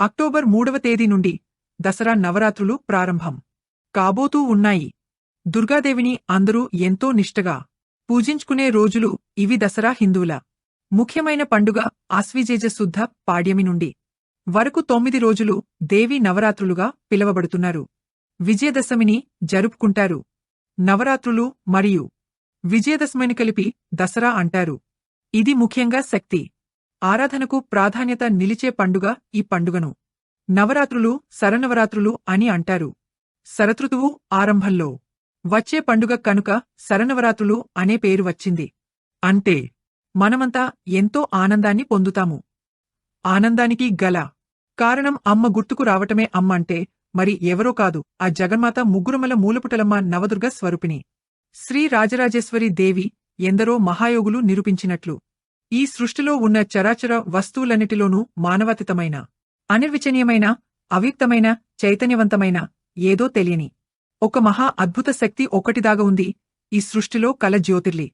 October మూడవ తేదీ నుండి దసరా నవరాత్రులు ప్రారంభం. కాబోతూ ఉన్నాయి. దుర్గాదేవిని అందరూ ఎంతో నిష్టగా పూజించుకునే రోజులు ఇవి దసరా హిందువుల ముఖ్యమైన పండుగ ఆశ్వీజేజ శుద్ధ పాడ్యమి నుండి వరకు తొమ్మిది రోజులు దేవి నవరాత్రులుగా పిలవబడుతున్నారు. విజయదశమిని జరుపుకుంటారు. నవరాత్రులు మరియు విజయదశమిని కలిపి దసరా అంటారు. ఇది ముఖ్యంగా శక్తి ఆరాధనకు ప్రాధాన్యత నిలిచే పండుగ ఈ పండుగను. నవరాత్రులు శరనవరాత్రులు అని అంటారు. శరతృతువు ఆరంభంలో. వచ్చే పండుగ కనుక శరనవరాత్రులు అనే పేరు వచ్చింది. అంటే మనమంతా ఎంతో ఆనందాన్ని పొందుతాము. ఆనందానికి గల. కారణం అమ్మ గుర్తుకు రావటమే అమ్మ అంటే మరి ఎవరో కాదు ఆ జగన్మాత ముగ్గురుమల మూలపుటలమ్మ నవదుర్గ స్వరూపిణి. శ్రీ రాజరాజేశ్వరి దేవి ఎందరో మహాయోగులు నిరూపించినట్లు. ఈ సృష్టిలో ఉన్న చరాచర వస్తువులన్నిటిలోనూ మానవతితమైన అనిర్వచనీయమైన అవ్యక్తమైన చైతన్యవంతమైన ఏదో తెలియని. ఒక మహా అద్భుత శక్తి ఒకటిదాగా ఉంది ఈ సృష్టిలో కల జ్యోతిర్లి.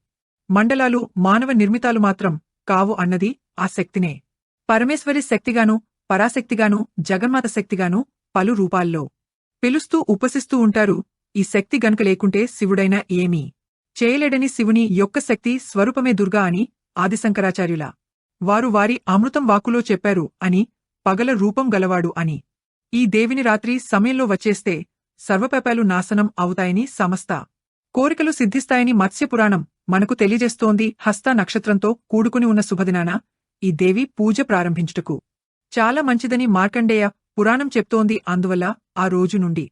మండలాలు మానవ నిర్మితాలు మాత్రం కావు అన్నది ఆ శక్తినే. పరమేశ్వరి శక్తిగాను పరాశక్తిగాను జగన్మాత శక్తిగాను పలు రూపాల్లో. పిలుస్తూ ఉపసిస్తూ ఉంటారు ఈ శక్తి గనుక లేకుంటే శివుడైనా ఏమీ చేయలేడని శివుని యొక్క శక్తి స్వరూపమే దుర్గా అని ఆదిశంకరాచార్యుల. వారు వారి అమృతం వాక్కులో చెప్పారు అని పగల రూపం గలవాడు అని. ఈ దేవిని రాత్రి సమయంలో వచ్చేస్తే సర్వపాపాలు నాశనం అవుతాయని సమస్త కోరికలు సిద్ధిస్తాయని మత్స్యపురాణం మనకు తెలియజేస్తోంది హస్త నక్షత్రంతో కూడుకుని ఉన్న శుభదినాన ఈ దేవి పూజ ప్రారంభించుటకు. చాలా మంచిదని మార్కండేయ పురాణం చెప్తోంది అందువల్ల ఆ రోజు నుండి.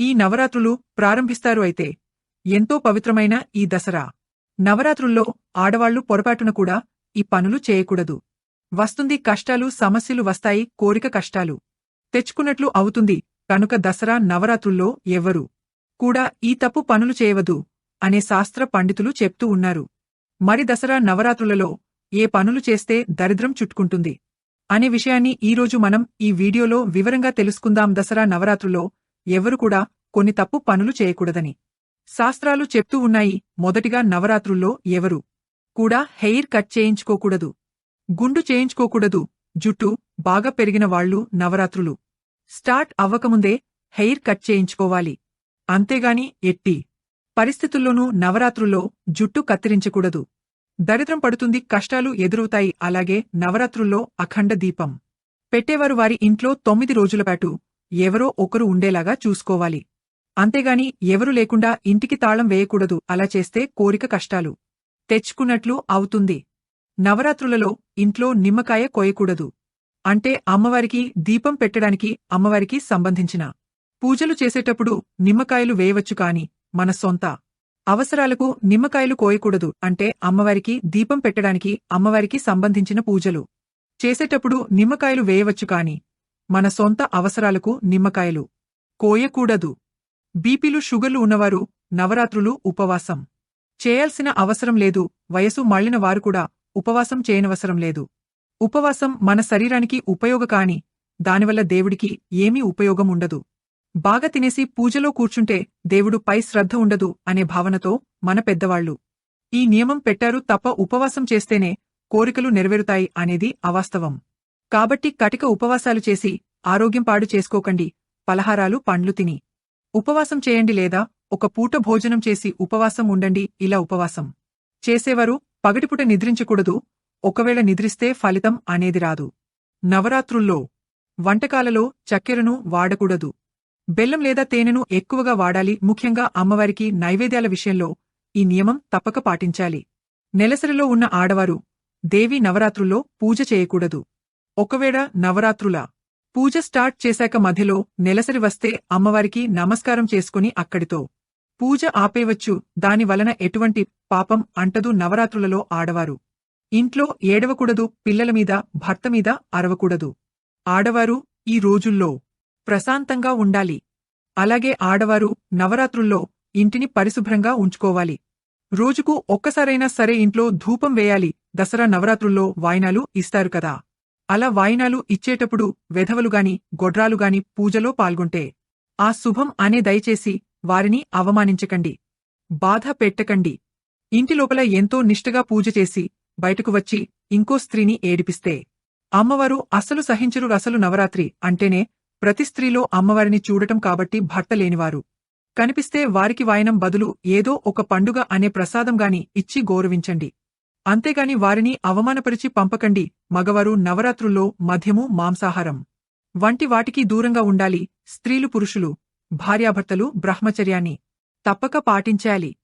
ఈ నవరాత్రులు ప్రారంభిస్తారు అయితే ఎంతో పవిత్రమైన ఈ దసరా. నవరాత్రుల్లో ఆడవాళ్ళు పొరపాటున కూడా ఈ పనులు చేయకూడదు. వస్తుంది కష్టాలు సమస్యలు వస్తాయి కోరిక కష్టాలు. తెచ్చుకున్నట్లు అవుతుంది కనుక దసరా నవరాత్రుల్లో ఎవ్వరూ కూడా ఈ తప్పు పనులు చేయవదు అనే శాస్త్ర పండితులు చెప్తూ ఉన్నారు. మరి దసరా నవరాత్రులలో ఏ పనులు చేస్తే దరిద్రం చుట్టుకుంటుంది? అనే విషయాన్ని ఈరోజు మనం ఈ వీడియోలో వివరంగా తెలుసుకుందాం. దసరా నవరాత్రుల్లో ఎవరు కూడా కొన్ని తప్పు పనులు చేయకూడదని. శాస్త్రాలు చెప్తూ ఉన్నాయి మొదటిగా నవరాత్రుల్లో ఎవరు కూడా హెయిర్ కట్ చేయించుకోకూడదు. గుండు చేయించుకోకూడదు. జుట్టు బాగా పెరిగిన వాళ్ళు నవరాత్రులు. స్టార్ట్ అవ్వకముందే హెయిర్ కట్ చేయించుకోవాలి. అంతేగాని ఎట్టి పరిస్థితుల్లోనూ నవరాత్రుల్లో జుట్టు కత్తిరించకూడదు. దరిద్రం పడుతుంది కష్టాలు ఎదురవుతాయి. అలాగే నవరాత్రుల్లో అఖండ దీపం పెట్టేవారు వారి ఇంట్లో తొమ్మిది రోజులపాటు ఎవరో ఒకరు ఉండేలాగా చూసుకోవాలి. అంతేగాని ఎవరు లేకుండా ఇంటికి తాళం వేయకూడదు. అలా చేస్తే కోరిక కష్టాలు తెచ్చుకున్నట్లు అవుతుంది. నవరాత్రులలో ఇంట్లో నిమ్మకాయ కోయకూడదు. అంటే అమ్మవారికి దీపం పెట్టడానికి అమ్మవారికి సంబంధించిన పూజలు చేసేటప్పుడు నిమ్మకాయలు వేయవచ్చు కాని మన సొంత అవసరాలకు నిమ్మకాయలు కోయకూడదు. అంటే అమ్మవారికి దీపం పెట్టడానికి అమ్మవారికి సంబంధించిన పూజలు చేసేటప్పుడు నిమ్మకాయలు వేయవచ్చు కాని మన సొంత అవసరాలకు నిమ్మకాయలు కోయకూడదు. బీపీలు షుగర్లు ఉన్నవారు నవరాత్రులు ఉపవాసం. చేయాల్సిన అవసరం లేదు. వయసు మళ్ళిన వారు కూడా ఉపవాసం చేయనవసరం లేదు. ఉపవాసం మన శరీరానికి ఉపయోగ కాని దానివల్ల దేవుడికి ఏమీ ఉపయోగం ఉండదు. బాగా తినేసి పూజలో కూర్చుంటే దేవుడు పై శ్రద్ధ ఉండదు అనే భావనతో మన పెద్దవాళ్ళు ఈ నియమం పెట్టారు తప్ప ఉపవాసం చేస్తేనే కోరికలు నెరవేరుతాయి అనేది అవాస్తవం. కాబట్టి కటిక ఉపవాసాలు చేసి ఆరోగ్యం పాడు చేసుకోకండి. పలహారాలు పండ్లు తిని. ఉపవాసం చేయండి లేదా ఒక పూట భోజనం చేసి ఉపవాసం ఉండండి ఇలా ఉపవాసం చేసేవారు పగటిపుట నిద్రించకూడదు ఒకవేళ నిద్రిస్తే ఫలితం అనేది రాదు. నవరాత్రుల్లో వంటకాలలో చక్కెరను వాడకూడదు. బెల్లం లేదా తేనెను ఎక్కువగా వాడాలి ముఖ్యంగా అమ్మవారికి నైవేద్యాల విషయంలో ఈ నియమం తప్పక పాటించాలి. నెలసరిలో ఉన్న ఆడవారు దేవి నవరాత్రుల్లో పూజ చేయకూడదు. ఒకవేళ నవరాత్రుల పూజ స్టార్ట్ చేశాక మధ్యలో నెలసరి వస్తే అమ్మవారికి నమస్కారం చేసుకుని అక్కడితో. పూజ ఆపేవచ్చు దానివలన ఎటువంటి పాపం అంటదు నవరాత్రులలో ఆడవారు. ఇంట్లో ఏడవకూడదు పిల్లల మీద భర్త మీద అరవకూడదు. ఆడవారు ఈ రోజుల్లో ప్రశాంతంగా ఉండాలి. అలాగే ఆడవారు నవరాత్రుల్లో ఇంటిని పరిశుభ్రంగా ఉంచుకోవాలి. రోజుకు ఒక్కసారైనా సరే ఇంట్లో ధూపం వేయాలి దసరా నవరాత్రుల్లో వాయినాలు ఇస్తారు కదా. అలా వాయినాలు ఇచ్చేటప్పుడు వెధవలుగాని గొడ్రాలుగాని పూజలో పాల్గొంటే ఆ శుభం అనే దయచేసి వారిని అవమానించకండి. బాధ పెట్టకండి. ఇంటిలోపల ఎంతో నిష్టగా పూజ చేసి బయటకు వచ్చి ఇంకో స్త్రీని ఏడిపిస్తే. అమ్మవారు అస్సలు సహించరు రసలు నవరాత్రి అంటేనే ప్రతి స్త్రీలో అమ్మవారిని చూడటం కాబట్టి భర్త లేనివారు. కనిపిస్తే వారికి వాయనం బదులు ఏదో ఒక పండుగ అనే ప్రసాదంగాని ఇచ్చి గౌరవించండి. అంతేగాని వారిని అవమానపరిచి పంపకండి. మగవారు నవరాత్రుల్లో మద్యము మాంసాహారం వంటి వాటికి దూరంగా ఉండాలి. స్త్రీలు పురుషులు భార్యాభర్తలు బ్రహ్మచర్యాన్ని తప్పక పాటించాలి.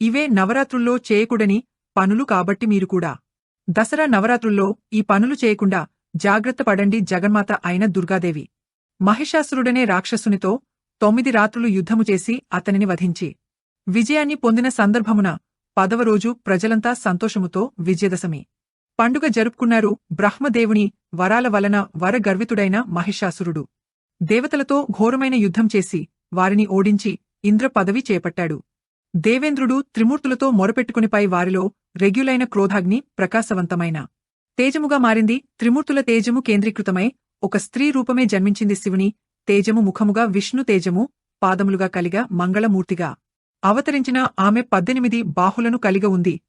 ఇవే నవరాత్రుల్లో చేయకూడని పనులు కాబట్టి మీరు కూడా. దసరా నవరాత్రుల్లో ఈ పనులు చేయకుండా జాగ్రత్త పడండి జగన్మాత అయిన దుర్గాదేవి. మహిషాసురుడనే రాక్షసునితో తొమ్మిది రాత్రులు యుద్ధము చేసి అతనిని వధించి. విజయాన్ని పొందిన సందర్భమున పదవ రోజు ప్రజలంతా సంతోషముతో విజయదశమి. పండుగ జరుపుకున్నారు బ్రహ్మదేవుని వరాల వలన వరగర్వితుడైన మహిషాసురుడు. దేవతలతో ఘోరమైన యుద్ధం చేసి వారిని ఓడించి ఇంద్ర పదవి చేపట్టాడు. దేవేంద్రుడు త్రిమూర్తులతో మొరపెట్టుకునిపై వారిలో రెగ్యులైన క్రోధాగ్ని ప్రకాశవంతమైన. తేజముగా మారింది త్రిమూర్తుల తేజము కేంద్రీకృతమై ఒక స్త్రీ రూపమే జన్మించింది శివుని తేజము ముఖముగా విష్ణు తేజము పాదములుగా కలిగా మంగళమూర్తిగా. అవతరించిన ఆమె పద్దెనిమిది బాహులను కలిగ ఉంది.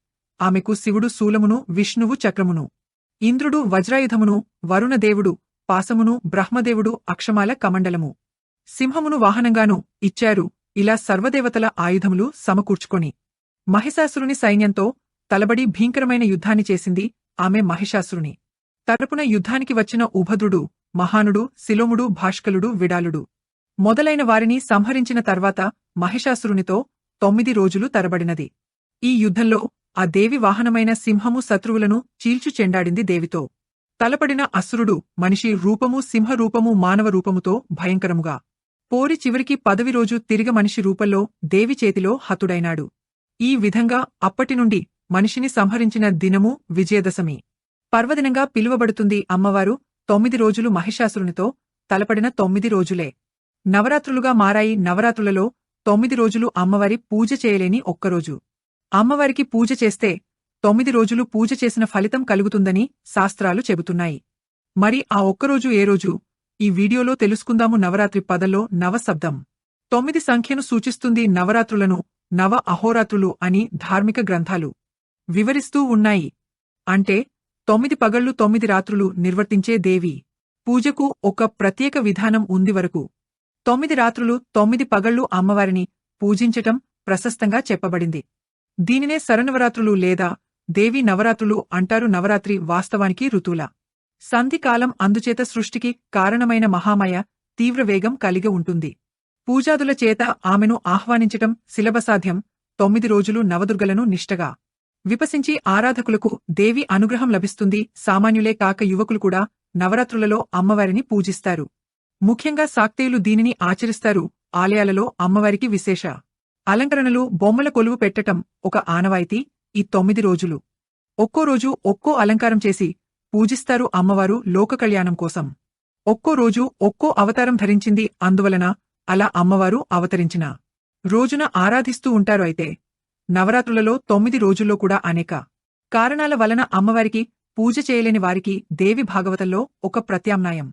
ఆమెకు శివుడు శూలమును విష్ణువు చక్రమును. ఇంద్రుడు వజ్రాయుధమును వరుణదేవుడు పాసమును బ్రహ్మదేవుడు అక్షమాల కమండలము. సింహమును వాహనంగాను ఇచ్చారు. ఇలా సర్వదేవతల ఆయుధములు సమకూర్చుకొని. మహిషాసురుని సైన్యంతో తలబడి భీంకరమైన యుద్ధాన్ని చేసింది ఆమె మహిషాసురుని. తరపున యుద్ధానికి వచ్చిన ఉభద్రుడు మహానుడు శిలోముడు భాష్కలుడు విడాలుడు. మొదలైన వారిని సంహరించిన తర్వాత మహిషాసురునితో తొమ్మిది రోజులు తరబడినది. ఈ యుద్ధంలో ఆ దేవి వాహనమైన సింహము శత్రువులను చీల్చు చెండాడింది దేవితో. తలపడిన అసురుడు మనిషి రూపము సింహరూపము మానవ రూపముతో భయంకరముగా. పోరి చివరికి పదవి రోజు తిరిగ మనిషి రూపంలో దేవి చేతిలో హతుడైనాడు. ఈ విధంగా అప్పటినుండి మనిషిని సంహరించిన దినము విజయదశమి. పర్వదినంగా పిలువబడుతుంది అమ్మవారు తొమ్మిది రోజులు మహిషాసురునితో తలపడిన తొమ్మిది రోజులే. నవరాత్రులుగా మారాయి నవరాత్రులలో తొమ్మిది రోజులు అమ్మవారి పూజ చేయలేని ఒక్కరోజు. అమ్మవారికి పూజ చేస్తే తొమ్మిది రోజులు పూజ చేసిన ఫలితం కలుగుతుందని శాస్త్రాలు చెబుతున్నాయి. మరి ఆ ఒక్కరోజు ఏ రోజు? ఈ వీడియోలో తెలుసుకుందాము నవరాత్రి పదల్లో నవశబ్దం తొమ్మిది సంఖ్యను సూచిస్తుంది నవరాత్రులను నవ అహోరాత్రులు అని ధార్మిక గ్రంథాలు. వివరిస్తూ ఉన్నాయి. అంటే తొమ్మిది పగళ్ళు తొమ్మిది రాత్రులు నిర్వర్తించే దేవి. పూజకు ఒక ప్రత్యేక విధానం ఉంది వరకు. తొమ్మిది రాత్రులు తొమ్మిది పగళ్ళు అమ్మవారిని పూజించటం ప్రశస్తంగా చెప్పబడింది. దీనినే శరణవరాత్రులు లేదా దేవి నవరాత్రులు అంటారు నవరాత్రి వాస్తవానికి ఋతువుల. సంధికాలం అందుచేత సృష్టికి కారణమైన మహామయ తీవ్రవేగం కలిగి ఉంటుంది. పూజాదుల చేత ఆమెను ఆహ్వానించటం శిలభసాధ్యం తొమ్మిది రోజులు నవదుర్గలను నిష్టగా విపసించి ఆరాధకులకు దేవి అనుగ్రహం లభిస్తుంది సామాన్యులే కాక యువకులు కూడా నవరాత్రులలో అమ్మవారిని పూజిస్తారు. ముఖ్యంగా శాక్తేయులు దీనిని ఆచరిస్తారు. ఆలయాలలో అమ్మవారికి విశేష అలంకరణలు బొమ్మల కొలువు పెట్టటం ఒక ఆనవాయితీ ఈ తొమ్మిది రోజులు. ఒక్కో రోజు ఒక్కో అలంకారం చేసి పూజిస్తారు అమ్మవారు లోక కళ్యాణం కోసం. ఒక్కో రోజు ఒక్కో అవతారం ధరించింది అందువలన అలా అమ్మవారు అవతరించిన రోజున ఆరాధిస్తూ ఉంటారు అయితే నవరాత్రులలో తొమ్మిది రోజుల్లో కూడా అనేక కారణాల వలన అమ్మవారికి పూజ చేయలేని వారికి దేవి భాగవతంలో ఒక ప్రత్యామ్నాయం.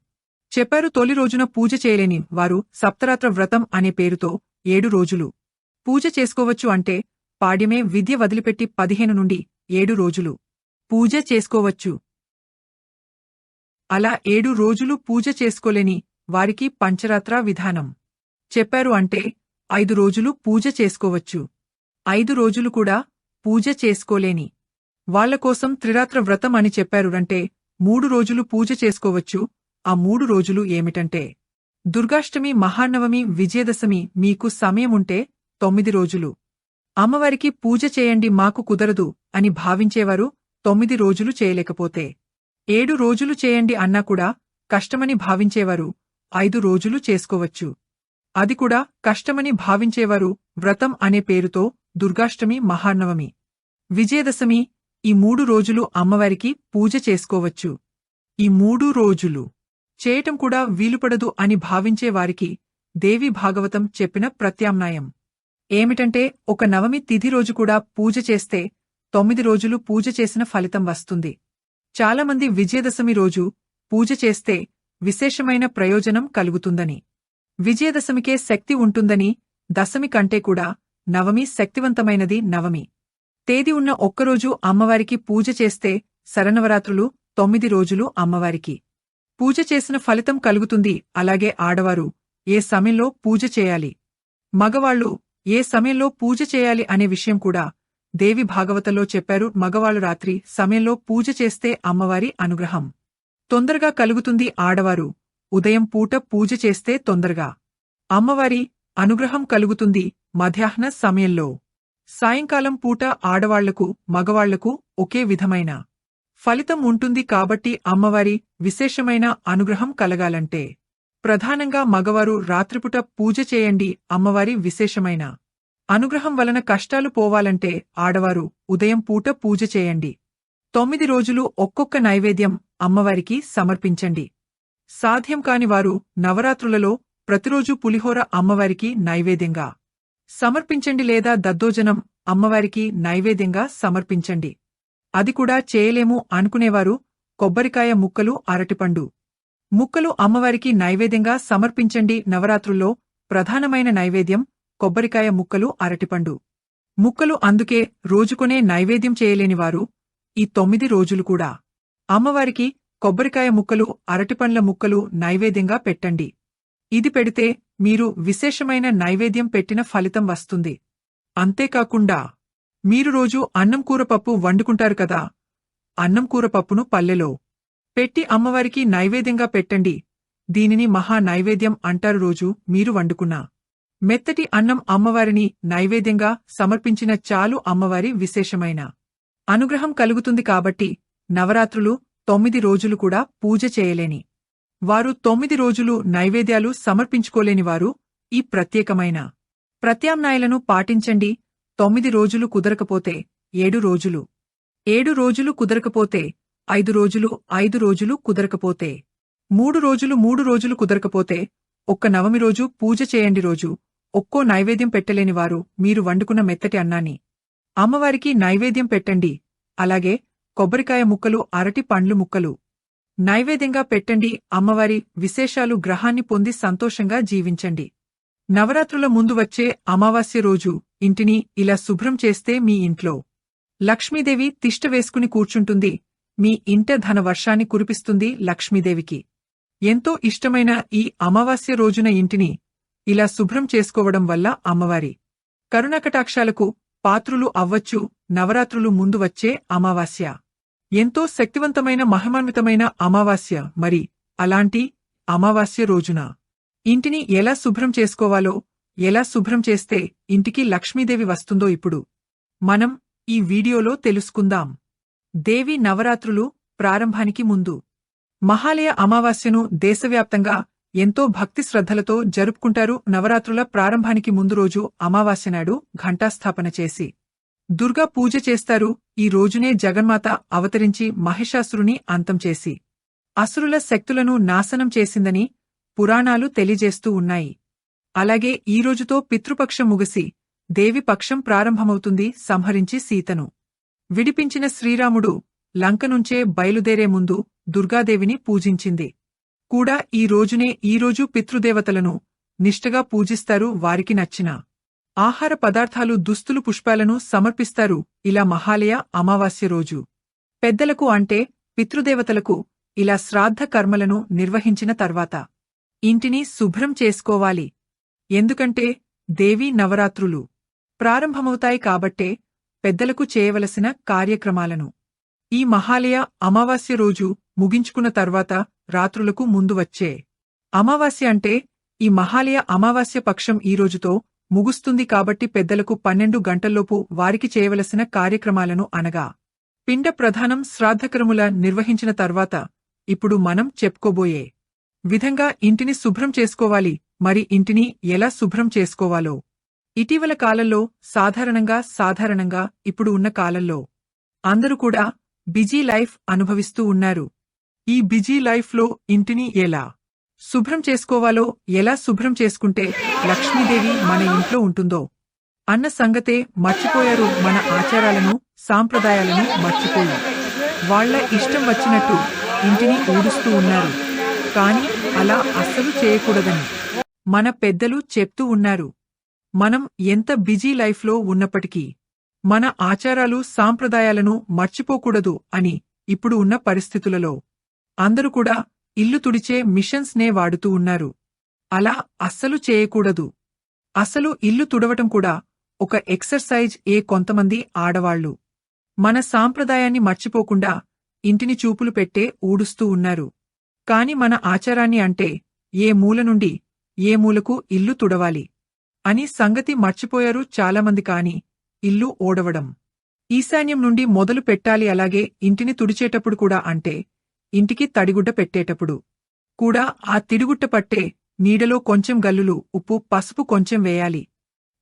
చెప్పారు తొలి రోజున పూజ చేయలేని వారు సప్తరాత్ర వ్రతం అనే పేరుతో ఏడు రోజులు. పూజ చేసుకోవచ్చు అంటే పాడ్యమే విద్య వదిలిపెట్టి పదిహేను నుండి ఏడు రోజులు. పూజ చేసుకోవచ్చు. అలా ఏడు రోజులు పూజ చేసుకోలేని వారికి పంచరాత్ర విధానం. చెప్పారు అంటే ఐదు రోజులు పూజ చేసుకోవచ్చు. ఐదు రోజులు కూడా పూజ చేసుకోలేని వాళ్ళ కోసం త్రిరాత్ర వ్రతం అని చెప్పారు అంటే మూడు రోజులు పూజ చేసుకోవచ్చు ఆ మూడు రోజులు ఏమిటంటే దుర్గాష్టమి మహానవమి విజయదశమి మీకు సమయముంటే తొమ్మిది రోజులు. అమ్మవారికి పూజ చేయండి మాకు కుదరదు అని భావించేవారు తొమ్మిది రోజులు చేయలేకపోతే. ఏడు రోజులు చేయండి అన్నా కూడా కష్టమని భావించేవారు ఐదు రోజులు చేసుకోవచ్చు. అది కూడా కష్టమని భావించేవారు వ్రతం అనే పేరుతో దుర్గాష్టమి మహానవమి. విజయదశమి ఈ మూడు రోజులు అమ్మవారికి పూజ చేసుకోవచ్చు. ఈ మూడు రోజులు చేయటం కూడా వీలుపడదు అని భావించేవారికి దేవి భాగవతం చెప్పిన ప్రత్యామ్నాయం. ఏమిటంటే ఒక నవమి తిథి రోజు కూడా పూజ చేస్తే తొమ్మిది రోజులు పూజ చేసిన ఫలితం వస్తుంది. చాలామంది విజయదశమి రోజు పూజ చేస్తే విశేషమైన ప్రయోజనం కలుగుతుందని. విజయదశమికే శక్తి ఉంటుందని దశమి కంటే కూడా నవమి శక్తివంతమైనది నవమి. తేదీ ఉన్న ఒక్కరోజు అమ్మవారికి పూజ చేస్తే శరనవరాత్రులు తొమ్మిది రోజులు అమ్మవారికి. పూజ చేసిన ఫలితం కలుగుతుంది. అలాగే ఆడవారు ఏ సమయంలో పూజ చేయాలి? మగవాళ్ళు ఏ సమయంలో పూజ చేయాలి అనే విషయం కూడా దేవి భాగవతంలో చెప్పారు. మగవాళ్ళు రాత్రి సమయంలో పూజ చేస్తే అమ్మవారి అనుగ్రహం తొందరగా కలుగుతుంది. ఆడవారు ఉదయం పూట పూజ చేస్తే తొందరగా అమ్మవారి అనుగ్రహం కలుగుతుంది. మధ్యాహ్న సమయంలో సాయంకాలం పూట ఆడవాళ్ళకు మగవాళ్ళకు ఒకే విధమైన ఫలితం ఉంటుంది కాబట్టి అమ్మవారి విశేషమైన అనుగ్రహం కలగాలంటే ప్రధానంగా మగవారు రాత్రిపుట పూజ చేయండి అమ్మవారి విశేషమైన అనుగ్రహం వలన కష్టాలు పోవాలంటే ఆడవారు ఉదయం పూట పూజ చేయండి. తొమ్మిది రోజులు ఒక్కొక్క నైవేద్యం అమ్మవారికి సమర్పించండి. సాధ్యం కానివారు నవరాత్రులలో ప్రతిరోజు పులిహోర అమ్మవారికి నైవేద్యంగా సమర్పించండి లేదా దద్దోజనం అమ్మవారికి నైవేద్యంగా సమర్పించండి. అది కూడా చేయలేము అనుకునేవారు కొబ్బరికాయ ముక్కలు అరటిపండు. ముక్కలు అమ్మవారికి నైవేద్యంగా సమర్పించండి నవరాత్రుల్లో ప్రధానమైన నైవేద్యం కొబ్బరికాయ ముక్కలు అరటిపండు. ముక్కలు అందుకే రోజుకొనే నైవేద్యం చేయలేనివారు ఈ తొమ్మిది రోజులు కూడా. అమ్మవారికి కొబ్బరికాయ ముక్కలు అరటిపండ్ల ముక్కలు నైవేద్యంగా పెట్టండి. ఇది పెడితే మీరు విశేషమైన నైవేద్యం పెట్టిన ఫలితం వస్తుంది. అంతేకాకుండా మీరు రోజు అన్నం కూర పప్పు వండుకుంటారు కదా. అన్నం కూర పప్పును పల్లెలో. పెట్టి అమ్మవారికి నైవేద్యంగా పెట్టండి. దీనిని మహా నైవేద్యం అంటారు రోజు మీరు వండుకున్నా. మెత్తటి అన్నం అమ్మవారిని నైవేద్యంగా సమర్పించిన చాలు అమ్మవారి విశేషమైన. అనుగ్రహం కలుగుతుంది కాబట్టి నవరాత్రులు తొమ్మిది రోజులు కూడా పూజ చేయలేని. వారు తొమ్మిది రోజులు నైవేద్యాలు సమర్పించుకోలేని వారు ఈ ప్రత్యేకమైన. ప్రత్యామ్నాయాలను పాటించండి. తొమ్మిది రోజులు కుదరకపోతే ఏడు రోజులు. ఏడు రోజులు కుదరకపోతే ఐదు రోజులు ఐదు రోజులు కుదరకపోతే. మూడు రోజులు మూడు రోజులు కుదరకపోతే ఒక్క నవమి రోజు పూజ చేయండి రోజు. ఒక్కో నైవేద్యం పెట్టలేని వారు మీరు వండుకున్న మెత్తటి అన్నాన్ని. అమ్మవారికి నైవేద్యం పెట్టండి. అలాగే కొబ్బరికాయ ముక్కలు అరటి పండ్లు ముక్కలు. నైవేద్యంగా పెట్టండి. అమ్మవారి విశేషాలు గ్రహాన్ని పొంది సంతోషంగా జీవించండి. నవరాత్రుల ముందు వచ్చే అమావాస్య రోజు ఇంటిని ఇలా శుభ్రం చేస్తే మీ ఇంట్లో. లక్ష్మీదేవి తిష్ట వేసుకుని కూర్చుంటుంది. మీ ఇంట ధనవర్షాన్ని కురిపిస్తుంది లక్ష్మీదేవికి. ఎంతో ఇష్టమైన ఈ అమావాస్య రోజున ఇంటిని ఇలా శుభ్రం చేసుకోవడం వల్ల అమ్మవారి కరుణకటాక్షాలకు పాత్రులు అవ్వచ్చు నవరాత్రులు ముందు వచ్చే అమావాస్య. ఎంతో శక్తివంతమైన మహమాన్వితమైన అమావాస్య మరి అలాంటి అమావాస్య రోజున. ఇంటిని ఎలా శుభ్రం చేసుకోవాలో ఎలా శుభ్రం చేస్తే ఇంటికి లక్ష్మీదేవి వస్తుందో ఇప్పుడు. మనం ఈ వీడియోలో తెలుసుకుందాం. దేవి నవరాత్రులు ప్రారంభానికి ముందు. మహాలయ అమావాస్యను దేశవ్యాప్తంగా ఎంతో భక్తి శ్రద్ధలతో జరుపుకుంటారు నవరాత్రుల ప్రారంభానికి ముందు రోజు అమావాస్య నాడు ఘంటాస్థాపన చేసి. దుర్గా పూజ చేస్తారు ఈ రోజునే జగన్మాత అవతరించి మహిషాసురుని అంతం చేసి. అసురుల శక్తులను నాశనం చేసిందని పురాణాలు తెలియజేస్తూ ఉన్నాయి. అలాగే ఈ రోజుతో పితృపక్షం ముగిసి దేవిపక్షం ప్రారంభమవుతుంది సంహరించి సీతను. విడిపించిన శ్రీరాముడు లంక నుంచే బయలుదేరే ముందు దుర్గాదేవిని పూజించింది. కూడా ఈ రోజునే ఈరోజు పితృదేవతలను నిష్టగా పూజిస్తారు వారికి నచ్చిన. ఆహార పదార్థాలు దుస్తులు పుష్పాలను సమర్పిస్తారు ఇలా మహాలయ అమావాస్య రోజు. పెద్దలకు అంటే పితృదేవతలకు ఇలా శ్రాద్ధ కర్మలను నిర్వహించిన తర్వాత. ఇంటిని శుభ్రం చేసుకోవాలి. ఎందుకంటే దేవీ నవరాత్రులు ప్రారంభమవుతాయి కాబట్టే పెద్దలకు చేయవలసిన కార్యక్రమాలను. ఈ మహాలయ అమావాస్య రోజు ముగించుకున్న తర్వాత రాత్రులకు ముందు వచ్చే అమావాస్య అంటే ఈ మహాలయ అమావాస్య పక్షం ఈ రోజుతో ముగుస్తుంది కాబట్టి పెద్దలకు పన్నెండు గంటల్లోపు వారికి చేయవలసిన కార్యక్రమాలను అనగా పిండ ప్రధానం శ్రాద్ధక్రముల నిర్వహించిన తర్వాత ఇప్పుడు మనం చెప్పుకోబోయే విధంగా ఇంటిని శుభ్రం చేసుకోవాలి. మరి ఇంటిని ఎలా శుభ్రం చేసుకోవాలో? ఇటీవల కాలంలో సాధారణంగా సాధారణంగా ఇప్పుడు ఉన్న కాలంలో అందరూ కూడా బిజీ లైఫ్ అనుభవిస్తూ ఉన్నారు. ఈ బిజీ లైఫ్లో ఇంటిని ఎలా శుభ్రం చేసుకోవాలో ఎలా శుభ్రం చేసుకుంటే లక్ష్మీదేవి మన ఇంట్లో ఉంటుందో అన్న సంగతే మర్చిపోయారు మన ఆచారాలను సాంప్రదాయాలను మర్చిపోయి. వాళ్ళ ఇష్టం వచ్చినట్టు ఇంటిని ఊడుస్తూ ఉన్నారు. కాని అలా అస్సలు చేయకూడదని మన పెద్దలు చెప్తూ ఉన్నారు. మనం ఎంత బిజీ లైఫ్లో ఉన్నప్పటికీ మన ఆచారాలు సాంప్రదాయాలను మర్చిపోకూడదు అని ఇప్పుడు ఉన్న పరిస్థితులలో. అందరూ కూడా ఇల్లు తుడిచే మిషన్స్ నే వాడుతూ ఉన్నారు. అలా అస్సలు చేయకూడదు. అసలు ఇల్లు తుడవటం కూడా ఒక ఎక్సర్సైజ్ ఏ కొంతమంది ఆడవాళ్ళు మన సాంప్రదాయాన్ని మర్చిపోకుండా ఇంటిని చూపులు పెట్టే ఊడుస్తూ ఉన్నారు. కాని మన ఆచారాన్ని అంటే ఏ మూల నుండి ఏ మూలకు ఇల్లు తుడవాలి? అని సంగతి మర్చిపోయారు చాలామంది కాని ఇల్లు ఓడవడం. ఈశాన్యం నుండి మొదలు పెట్టాలి అలాగే ఇంటిని తుడిచేటప్పుడు కూడా అంటే ఇంటికి తడిగుడ్డ పెట్టేటప్పుడు కూడా ఆ తిడిగుట్ట పట్టే నీడలో కొంచెం గల్లులు ఉప్పు పసుపు కొంచెం వేయాలి.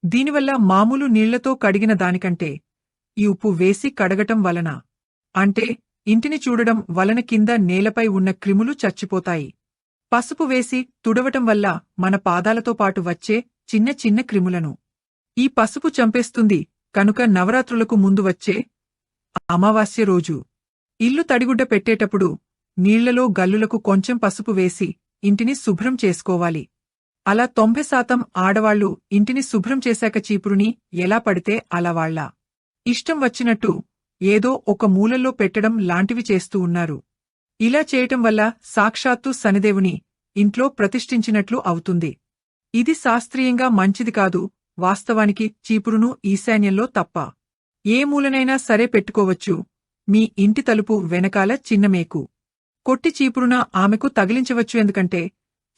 దీనివల్ల మామూలు నీళ్ళతో కడిగిన దానికంటే ఈ ఉప్పు వేసి కడగటం వలన అంటే ఇంటిని చూడడం వలన కింద నేలపై ఉన్న క్రిములు చచ్చిపోతాయి. పసుపు వేసి తుడవటం వల్ల మన పాదాలతో పాటు వచ్చే చిన్న చిన్న క్రిములను. ఈ పసుపు చంపేస్తుంది కనుక నవరాత్రులకు ముందు వచ్చే అమావాస్య రోజు. ఇల్లు తడిగుడ్డ పెట్టేటప్పుడు నీళ్ళలో గల్లులకు కొంచెం పసుపు వేసి ఇంటిని శుభ్రం చేసుకోవాలి. అలా తొంభై శాతం ఆడవాళ్ళు ఇంటిని శుభ్రం చేశాక చీపురుని ఎలా పడితే అలా వాళ్ళ. ఇష్టం వచ్చినట్టు ఏదో ఒక మూలల్లో పెట్టడం లాంటివి చేస్తూ ఉన్నారు. ఇలా చేయటం వల్ల సాక్షాత్తు శనిదేవుని ఇంట్లో ప్రతిష్ఠించినట్లు అవుతుంది. ఇది శాస్త్రీయంగా మంచిది కాదు వాస్తవానికి చీపురును ఈశాన్యంలో తప్ప. ఏ మూలనైనా సరే పెట్టుకోవచ్చు. మీ ఇంటి తలుపు వెనకాల చిన్నమేకు. కొట్టి చీపురున ఆమెకు తగిలించవచ్చు ఎందుకంటే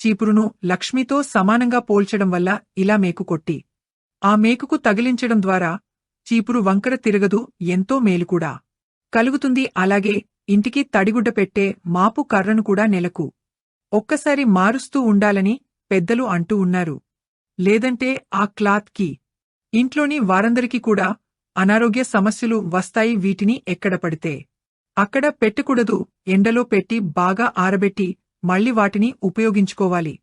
చీపురును లక్ష్మితో సమానంగా పోల్చడం వల్ల ఇలా మేకు కొట్టి. ఆ మేకుకు తగిలించడం ద్వారా చీపురు వంకర తిరగదు ఎంతో మేలుకూడా కలుగుతుంది అలాగే ఇంటికి తడిగుడ్డ పెట్టే మాపు కర్రను కూడా నెలకు. ఒక్కసారి మారుస్తూ ఉండాలని పెద్దలు అంటూ ఉన్నారు. లేదంటే ఆ క్లాత్కి. ఇంట్లోని వారందరికీ కూడా అనారోగ్య సమస్యలు వస్తాయి వీటిని ఎక్కడ పడితే. అక్కడ పెట్టకూడదు ఎండలో పెట్టి బాగా ఆరబెట్టి మళ్ళీ వాటిని ఉపయోగించుకోవాలి.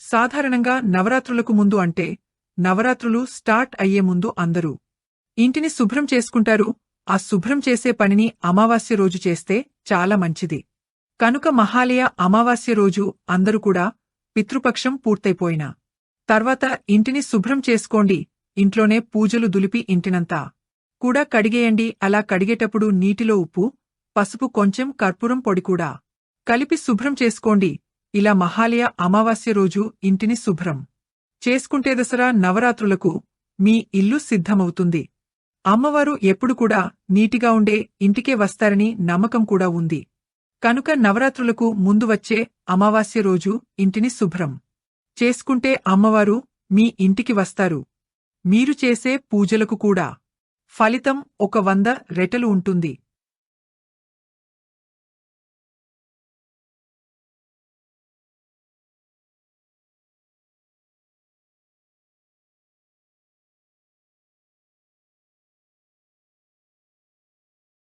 సాధారణంగా నవరాత్రులకు ముందు అంటే నవరాత్రులు స్టార్ట్ అయ్యే ముందు అందరూ. ఇంటిని శుభ్రం చేసుకుంటారు ఆ శుభ్రం చేసే పనిని అమావాస్య రోజు చేస్తే చాలా మంచిది. కనుక మహాలయ అమావాస్య రోజు అందరూ కూడా పితృపక్షం పూర్తయిపోయినా. తర్వాత ఇంటిని శుభ్రం చేసుకోండి ఇంట్లోనే పూజలు దులిపి ఇంటినంతా. కూడా కడిగేయండి అలా కడిగేటప్పుడు నీటిలో ఉప్పు పసుపు కొంచెం కర్పూరం పొడి కూడా. కలిపి శుభ్రం చేసుకోండి ఇలా మహాలయ అమావాస్య రోజు ఇంటిని శుభ్రం. చేసుకుంటే దసరా నవరాత్రులకు మీ ఇల్లు సిద్ధమవుతుంది. అమ్మవారు ఎప్పుడు కూడా నీటిగా ఉండే ఇంటికే వస్తారని నమ్మకం కూడా ఉంది. కనుక నవరాత్రులకు ముందు వచ్చే అమావాస్య రోజు ఇంటిని శుభ్రం చేసుకుంటే అమ్మవారు మీ ఇంటికి వస్తారు. మీరు చేసే పూజలకు కూడా ఫలితం ఒక వంద రెటలు ఉంటుంది.